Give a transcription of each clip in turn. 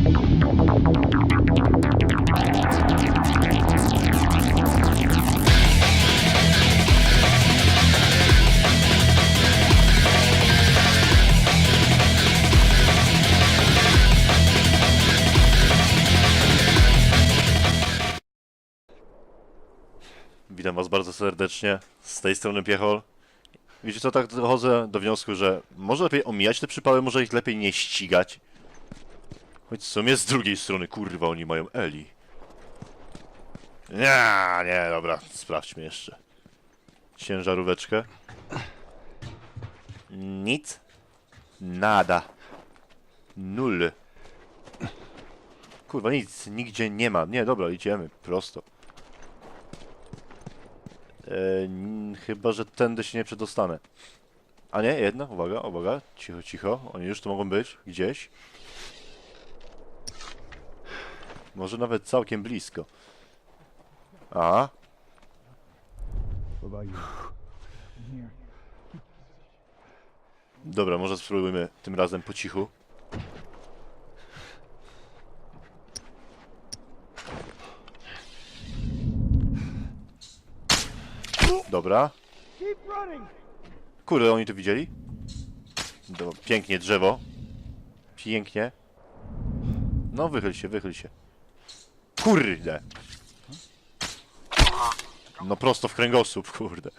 Witam was bardzo serdecznie. Z tej strony Piechol. Wiecie co, tak dochodzę do wniosku, że może lepiej omijać te przypały, może ich lepiej nie ścigać. Choć w sumie z drugiej strony, kurwa, oni mają Eli. Nie, nie, dobra, sprawdźmy jeszcze. Ciężaróweczkę. Nic. Nada. Nul. Kurwa, nic, nigdzie nie ma. Nie, dobra, idziemy, prosto. E, chyba, że tędy się nie przedostanę. A nie, jedna, uwaga, uwaga, cicho, cicho, oni już tu mogą być, gdzieś. Może nawet całkiem blisko. A, dobra, może spróbujmy tym razem po cichu. Dobra. Kurde, oni to widzieli? Do, pięknie, drzewo. Pięknie. No, wychyl się, wychyl się. Kurde! No prosto w kręgosłup, kurde.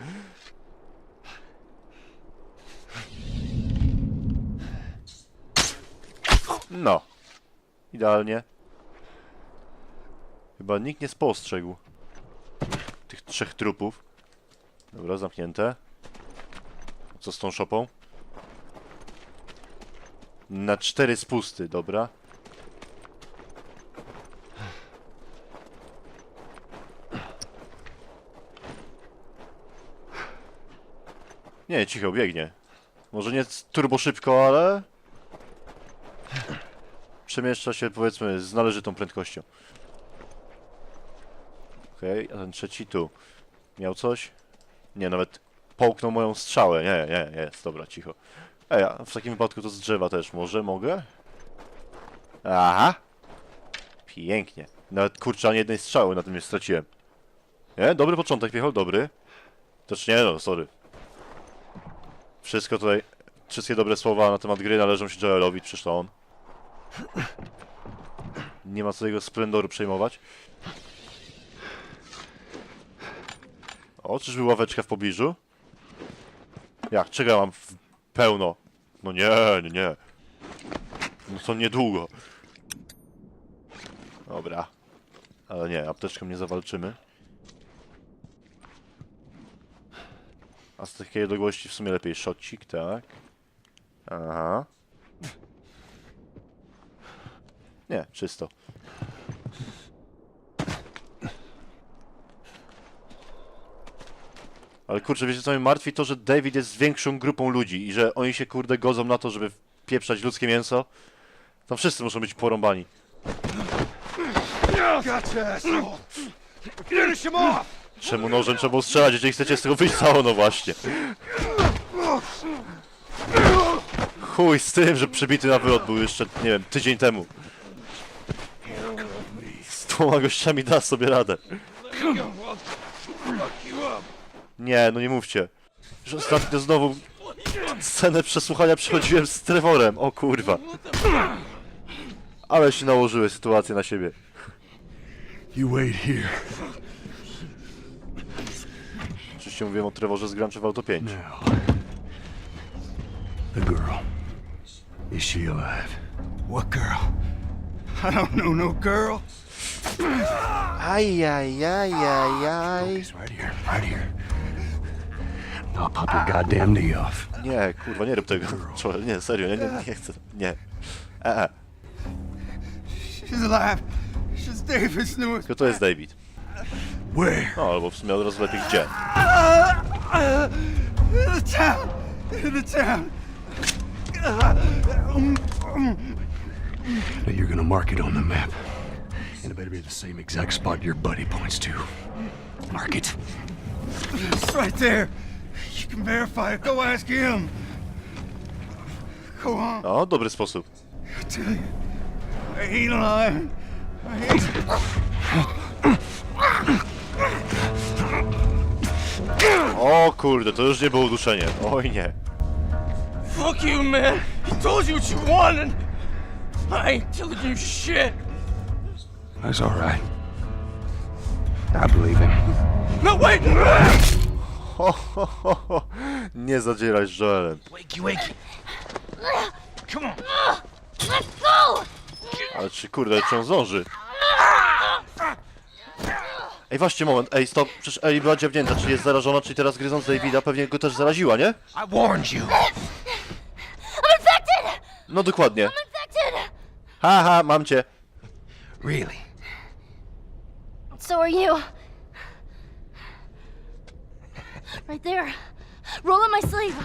No. Idealnie. Chyba nikt nie spostrzegł tych trzech trupów. Dobra, zamknięte. Co z tą szopą? Na cztery spusty, dobra. Nie, cicho, biegnie. Może nie turbo szybko, ale... Przemieszcza się, powiedzmy, z należytą prędkością. Okej, a ten trzeci tu. Miał coś? Nie, nawet połknął moją strzałę. Nie, nie, jest, dobra, cicho. Ej, a w takim wypadku to z drzewa też może, mogę? Aha! Pięknie. Nawet kurczę, ani jednej strzały na tym nie straciłem. Nie? Dobry początek, Piechol, dobry. Też nie, no, sorry. Wszystko tutaj, wszystkie dobre słowa na temat gry należą się Joelowi, przecież to on. Nie ma co jego splendoru przejmować. O, czyżby ławeczka w pobliżu? Jak, czego ja mam w pełno? No nie, nie, nie. No to niedługo. Dobra. Ale nie, apteczką nie zawalczymy. A z takiej odległości w sumie lepiej szocik, tak? Aha. Nie, czysto. Ale kurczę, wiecie co mnie martwi? To, że David jest z większą grupą ludzi i że oni się kurde godzą na to, żeby pieprzać ludzkie mięso. Tam wszyscy muszą być porąbani. Gotcha, asshole! Finish him off! Czemu nożem trzeba strzelać, jeżeli chcecie z tego wyjść cało? No właśnie. Chuj z tym, że przebity na wylot był jeszcze, nie wiem, tydzień temu. Z dwoma gościami da sobie radę. Nie, no nie mówcie. Że ostatnio znowu scenę przesłuchania przechodziłem z Trevorem. O kurwa. Ale się nałożyły sytuacje na siebie. You wait here. Oczywiście mówiłem o Trevorze z Gran Theft Auto 5. Now. The girl. Is she alive? What girl? I don't know no girl. Ajajajajaj. It's right here, right here. I'll pop your goddamn knee off. Nie, kurwa, nie rób tego. Człowiek, nie, serio, nie, nie, nie chcę. Nie. E, e. She's alive. She's David's newest. Tylko to jest David. Where? No, albo w sumie od razu lepiej gdzie. In the town. In the town. Now you're gonna mark it on the map. And it better be the same exact spot your buddy points to. Mark it. It's right there. You can verify it. Go ask him. Go on. No, dobry sposób. I tell you, I ain't lying. I ain't. O kurde, to już nie było uduszenie. Oj nie. Fuck you, man. He told you what you wanted. I ain't telling you shit. That's all right. I believe him. No, wait! Ho, ho, ho, ho. Nie zadzieraj z Joelem. Wakey, wakey. Come on. Let's go! Ale czy kurde, czy on zdąży? Ej, właśnie moment, ej, stop, przecież Eli była dziewnięta, czyli jest zarażona, czyli teraz gryząc Davida pewnie go też zaraziła, nie? I warned you. I'm infected! No dokładnie. Infected! Haha, mam cię. Really? So are you. Right there. Roll up my sleeve.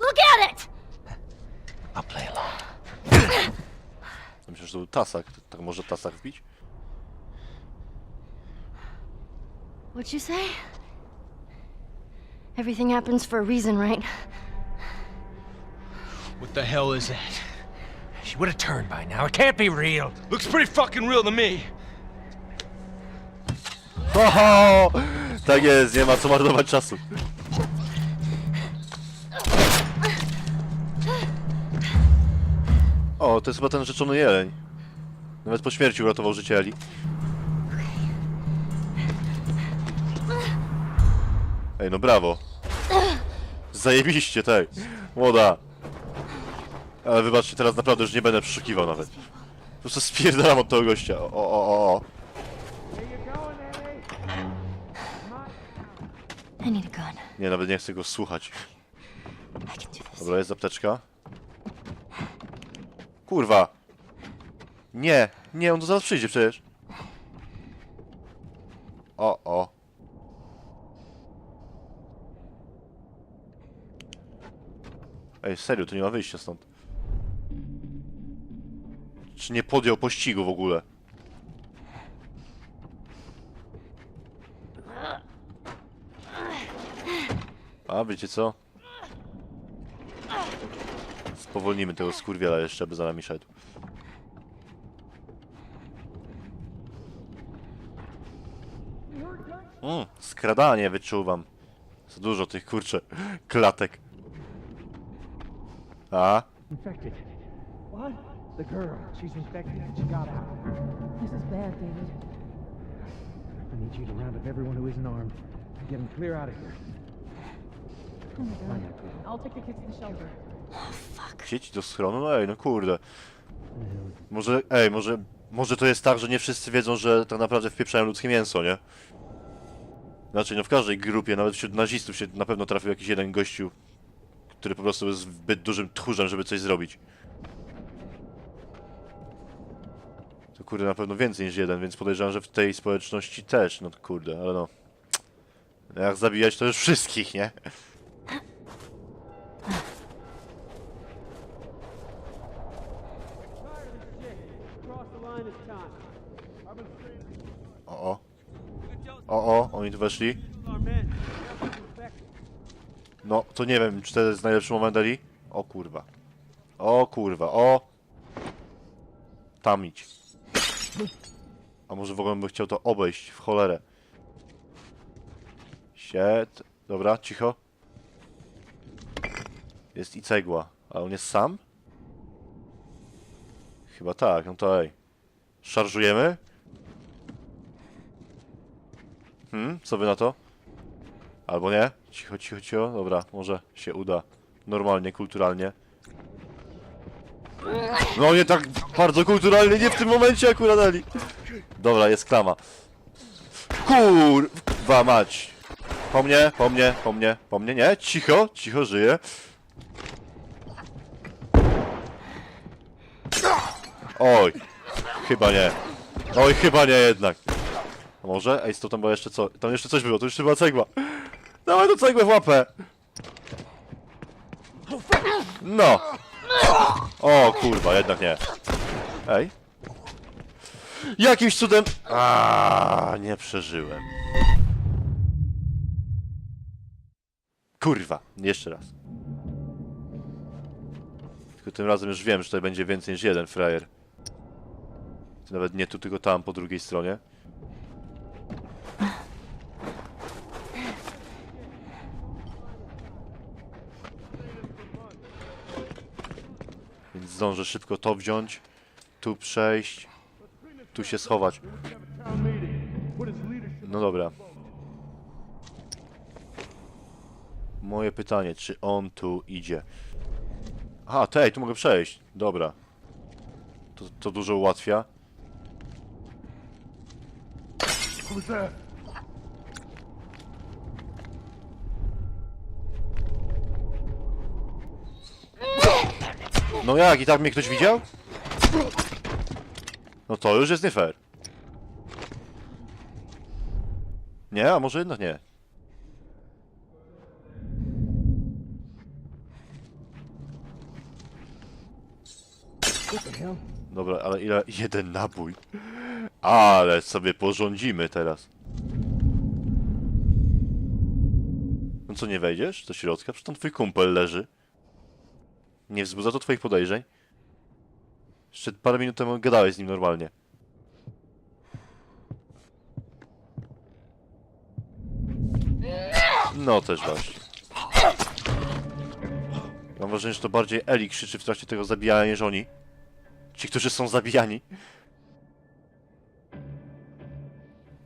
Look at it! I'll play along. Myślę, że to był tasak, tak może tasak wbić? What'd you say? Everything happens for a reason, right? What the hell is that? She would have turned by now. It can't be real. Looks pretty fucking real to me. Ho, ho! Tak jest, nie ma co marnować czasu. O, to jest chyba ten rzeczony jeleń. Nawet po śmierci uratował życie Eli. Ej, no brawo. Zajebiście, tak. Młoda. Ale wybaczcie, teraz naprawdę już nie będę przeszukiwał nawet. Po prostu spierdalam od tego gościa. O, o, o, o. I need a gun. Nie, nawet nie chcę go słuchać. I can do this. Dobra, jest apteczka. Kurwa! Nie, nie, on to zaraz przyjdzie przecież. O, o. Ej, serio, to nie ma wyjścia stąd. Czy nie podjął pościgu w ogóle? A, wiecie co? Spowolnimy tego skurwiela jeszcze, aby za nami szedł. Mm, skradanie wyczuwam. Za dużo tych kurcze klatek. A? Infected. What? The girl. She's infected and she got out. This is bad, David. I need you to round up everyone who isn't armed and get them clear out of here. Oh my god. I'll take the kids to the shelter. Sieci do schronu? No ej, no kurde. Może, ej, może, może to jest tak, że nie wszyscy wiedzą, że tak naprawdę wpieprzają ludzkie mięso, nie? Znaczy, no w każdej grupie, nawet wśród nazistów się na pewno trafił jakiś jeden gościu, który po prostu jest zbyt dużym tchórzem, żeby coś zrobić. To kurde, na pewno więcej niż jeden, więc podejrzewam, że w tej społeczności też, no kurde, ale no. Jak zabijać to już wszystkich, nie? O, o. O, oni tu weszli. No, to nie wiem, czy to jest najlepszy moment, Eli? O kurwa. O kurwa, o! Tam idź. A może w ogóle bym chciał to obejść w cholerę. Siet. Dobra, cicho. Jest i cegła. A on jest sam? Chyba tak, no to ej. Szarżujemy? Hmm, co wy na to? Albo nie? Cicho, cicho, cicho. Dobra, może się uda. Normalnie, kulturalnie. No nie tak bardzo kulturalnie, nie w tym momencie akurat dali. Dobra, jest klama. Kurwa mać. Po mnie, po mnie, po mnie, po mnie, nie? Cicho, cicho, żyje. Oj, chyba nie. Oj, chyba nie jednak. Może? Ej, to tam było jeszcze co? Tam jeszcze coś było, to jeszcze była cegła. Dawaj do cegłę w łapę! No! O kurwa, jednak nie. Ej. Jakimś cudem... A, nie przeżyłem. Kurwa, jeszcze raz. Tylko tym razem już wiem, że tutaj będzie więcej niż jeden frajer. Nawet nie tu, tylko tam, po drugiej stronie. Zdążę szybko to wziąć, tu przejść, tu się schować. No dobra. Moje pytanie, czy on tu idzie? Aha, tej, tu mogę przejść. Dobra. To, to dużo ułatwia. No jak, i tak mnie ktoś widział? No to już jest nie fair. Nie, a może jednak nie. Dobra, ale ile? Jeden nabój. Ale sobie porządzimy teraz. No co, nie wejdziesz do środka? Przecież tam twój kumpel leży. Nie wzbudza to twoich podejrzeń? Jeszcze parę minut temu gadałeś z nim normalnie. No też właśnie. Mam wrażenie, że to bardziej Eli krzyczy w trakcie tego zabijania niż oni. Ci, którzy są zabijani.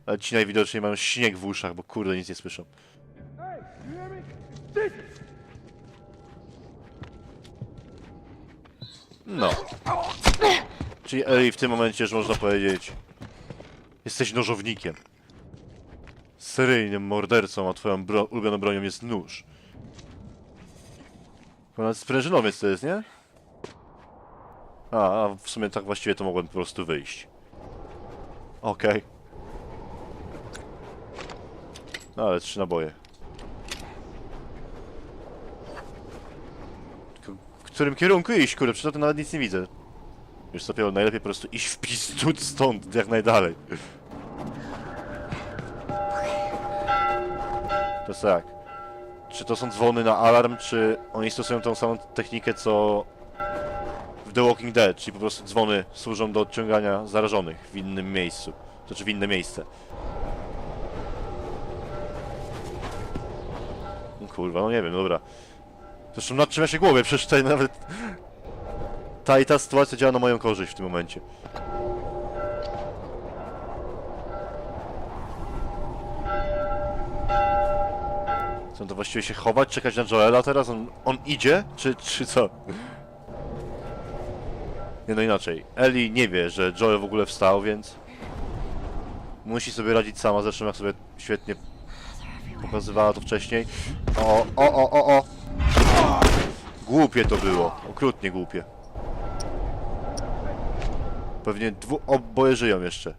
Ale ci najwidoczniej mają śnieg w uszach, bo kurde nic nie słyszą. No. Czyli Eli w tym momencie, że można powiedzieć, jesteś nożownikiem. Seryjnym mordercą, a twoją bro ulubioną bronią jest nóż. Ponad sprężynowiec to jest, nie? A, a w sumie tak właściwie to mogłem po prostu wyjść. Okej. No ale trzy naboje. Tylko w którym kierunku iść, kurde? Przecież to nawet nic nie widzę. Już sobie najlepiej po prostu iść w pizdu stąd, jak najdalej. To jest tak. Czy to są dzwony na alarm, czy oni stosują tą samą technikę, co w The Walking Dead, czyli po prostu dzwony służą do odciągania zarażonych w innym miejscu. Znaczy w inne miejsce. No Kurwa, no nie wiem, dobra. Zresztą nad czym ja się głowię, przecież tutaj nawet... Ta i ta sytuacja działa na moją korzyść w tym momencie. Co to właściwie się chować, czekać na Joela teraz? On, on idzie? Czy, czy co? Nie no inaczej. Eli nie wie, że Joel w ogóle wstał, więc... Musi sobie radzić sama, zresztą jak sobie świetnie pokazywała to wcześniej. O, o, o, o, o! Głupie to było. Okrutnie głupie. Pewnie dwu... oboje żyją jeszcze.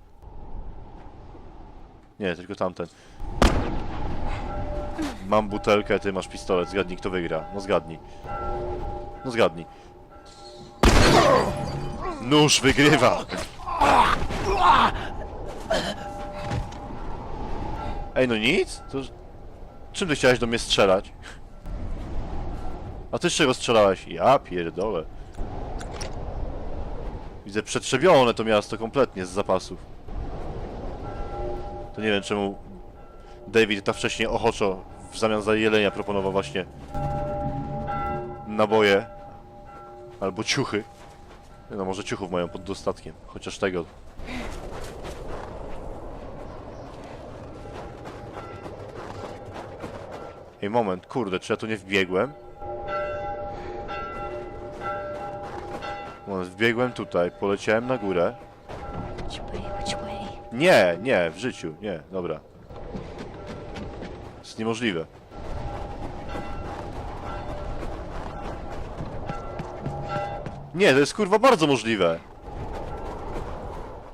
Nie, tylko tamten. Mam butelkę, ty masz pistolet. Zgadnij, kto wygra. No zgadnij. No zgadnij. Nóż wygrywa! Ej, no nic? To... Czym ty chciałeś do mnie strzelać? A ty z czego strzelałeś? Ja pierdolę. Widzę przetrzebione to miasto kompletnie z zapasów. To nie wiem czemu David tak wcześniej ochoczo w zamian za jelenia proponował właśnie naboje albo ciuchy. No może ciuchów mają pod dostatkiem, chociaż tego. Ej, moment, kurde, czy ja tu nie wbiegłem? Wbiegłem tutaj, poleciałem na górę. Nie, nie, w życiu, nie, dobra. To jest niemożliwe. Nie, to jest kurwa bardzo możliwe.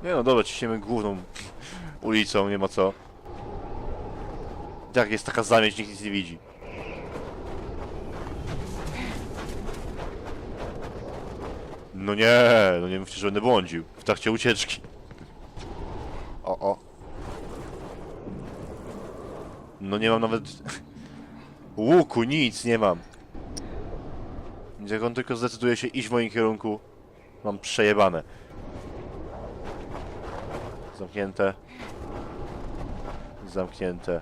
Nie no, dobra, ciśniemy główną ulicą, nie ma co. Jak jest taka zamieć, nikt nic nie widzi. No nie, no nie mówcie, że będę błądził w trakcie ucieczki. O, o. No nie mam nawet łuku, nic nie mam. Więc jak on tylko zdecyduje się iść w moim kierunku, mam przejebane. Zamknięte. Zamknięte.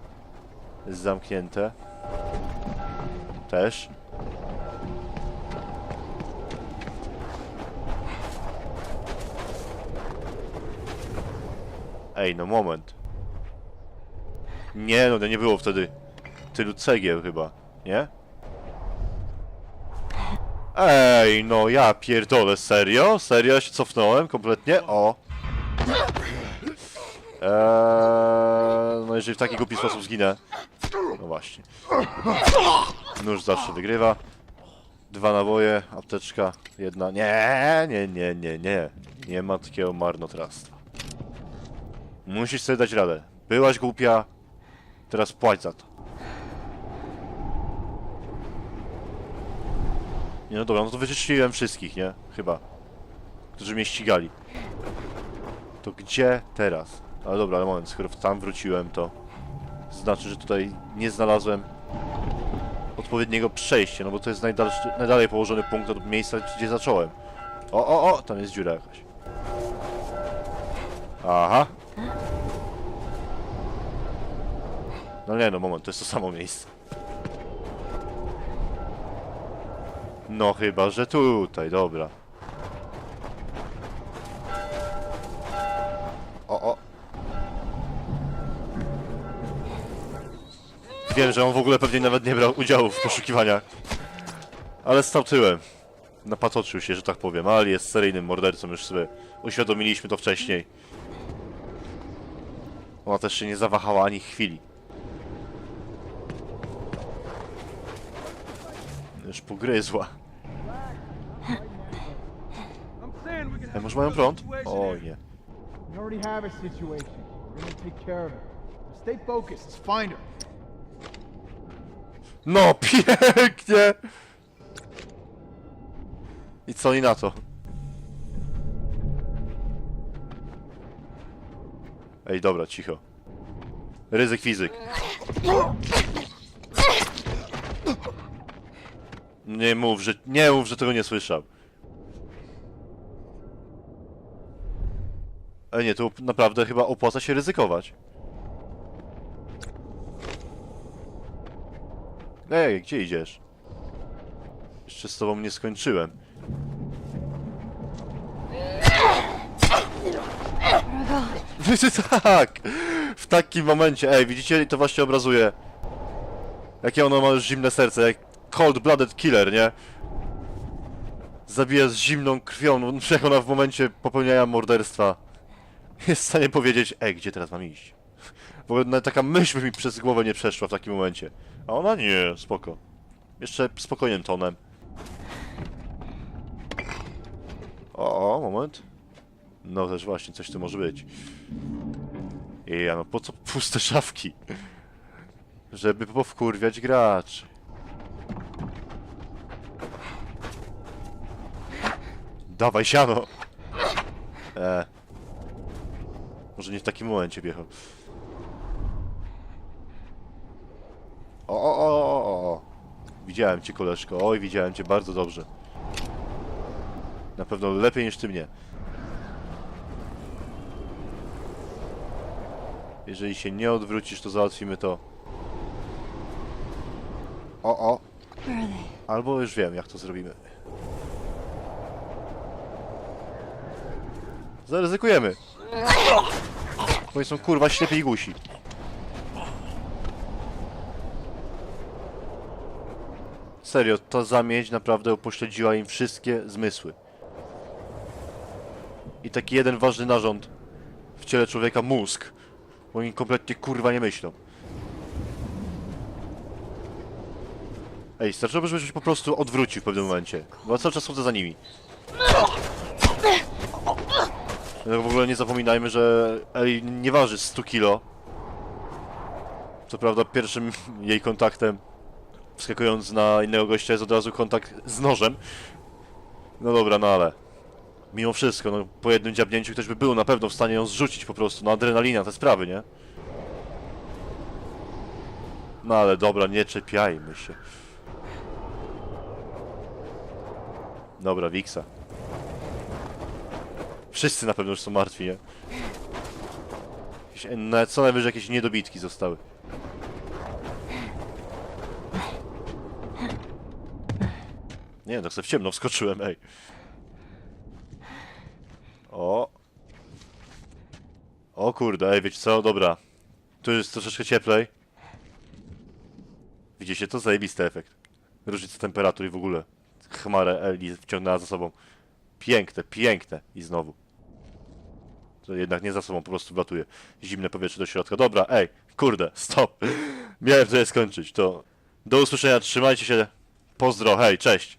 Zamknięte. Też. Ej, no moment. Nie, no to nie było wtedy tylu cegieł chyba, nie? Ej, no ja pierdolę, serio? Serio ja się cofnąłem kompletnie? O! Eee, no jeżeli w taki głupi sposób zginę. No właśnie. Nóż zawsze wygrywa. Dwa naboje, apteczka, jedna. Nie, nie, nie, nie, nie. Nie ma takiego marnotrawstwa. Musisz sobie dać radę. Byłaś głupia, teraz płać za to. Nie no dobra, no to wyczyściłem wszystkich, nie? Chyba. Którzy mnie ścigali. To gdzie teraz? Ale dobra, ale moment, skoro tam wróciłem, to znaczy, że tutaj nie znalazłem odpowiedniego przejścia, no bo to jest najdalszy, najdalej położony punkt od miejsca, gdzie zacząłem. O, o, o, tam jest dziura jakaś. Aha. No nie no, moment, to jest to samo miejsce. No chyba, że tutaj, dobra. O, o. Wiem, że on w ogóle pewnie nawet nie brał udziału w poszukiwaniach. Ale stał tyłem. Napatoczył się, że tak powiem, ale jest seryjnym mordercą, już sobie uświadomiliśmy to wcześniej. Ona też się nie zawahała ani chwili. Już pogryzła. Ej, może mają prąd? O nie. We already have a situation. We're gonna take care of it. Stay focused. Let's find her. No, pięknie! I co oni na to? Ej, dobra, cicho. Ryzyk fizyk. Nie mów, że... Nie mów, że tego nie słyszał. Ej, nie, tu naprawdę chyba opłaca się ryzykować. Ej, gdzie idziesz? Jeszcze z tobą nie skończyłem. tak! W takim momencie, ej, widzicie? To właśnie obrazuje. Jakie ono ma już zimne serce, jak cold-blooded killer, nie? Zabija z zimną krwią, no, jak ona w momencie popełniania morderstwa jest w stanie powiedzieć, ej, gdzie teraz mam iść? W ogóle taka myśl by mi przez głowę nie przeszła w takim momencie. A ona nie, spoko. Jeszcze spokojnym tonem. O, o, moment. No też właśnie, coś tu może być. Ja no po co puste szafki? Żeby powkurwiać graczy. Dawaj siano! E. Może nie w takim momencie wjechał. O, o, o, o, o, o. Widziałem cię, koleżko. Oj, widziałem cię bardzo dobrze. Na pewno lepiej niż ty mnie. Jeżeli się nie odwrócisz, to załatwimy to. O, o. Albo już wiem, jak to zrobimy. Zaryzykujemy. Bo są kurwa ślepi i gusi. Serio, ta zamieć naprawdę upośledziła im wszystkie zmysły. I taki jeden ważny narząd w ciele człowieka mózg. Bo oni kompletnie kurwa nie myślą. Ej, starczyłoby, żebyś się po prostu odwrócił w pewnym momencie. Bo cały czas chodzę za nimi. No, w ogóle nie zapominajmy, że Eli nie waży 100 kilo. Co prawda pierwszym jej kontaktem wskakując na innego gościa jest od razu kontakt z nożem. No dobra, no ale mimo wszystko, no po jednym dziabnięciu ktoś by był na pewno w stanie ją zrzucić po prostu, no adrenalina, te sprawy, nie? No ale dobra, nie czepiajmy się. Dobra, Wiksa. Wszyscy na pewno już są martwi, nie? Na, co najwyżej jakieś niedobitki zostały. Nie tak sobie w ciemno wskoczyłem, ej. O. O kurde, ej, wiecie co? Dobra. Tu jest troszeczkę cieplej. Widzicie to? Zajebisty efekt. Różnica temperatur i w ogóle. Chmarę Eli wciągnęła za sobą. Piękne, piękne. I znowu. To jednak nie za sobą, po prostu wlatuje zimne powietrze do środka. Dobra, ej, kurde, stop. Miałem to skończyć. To do usłyszenia, trzymajcie się. Pozdro, hej, cześć.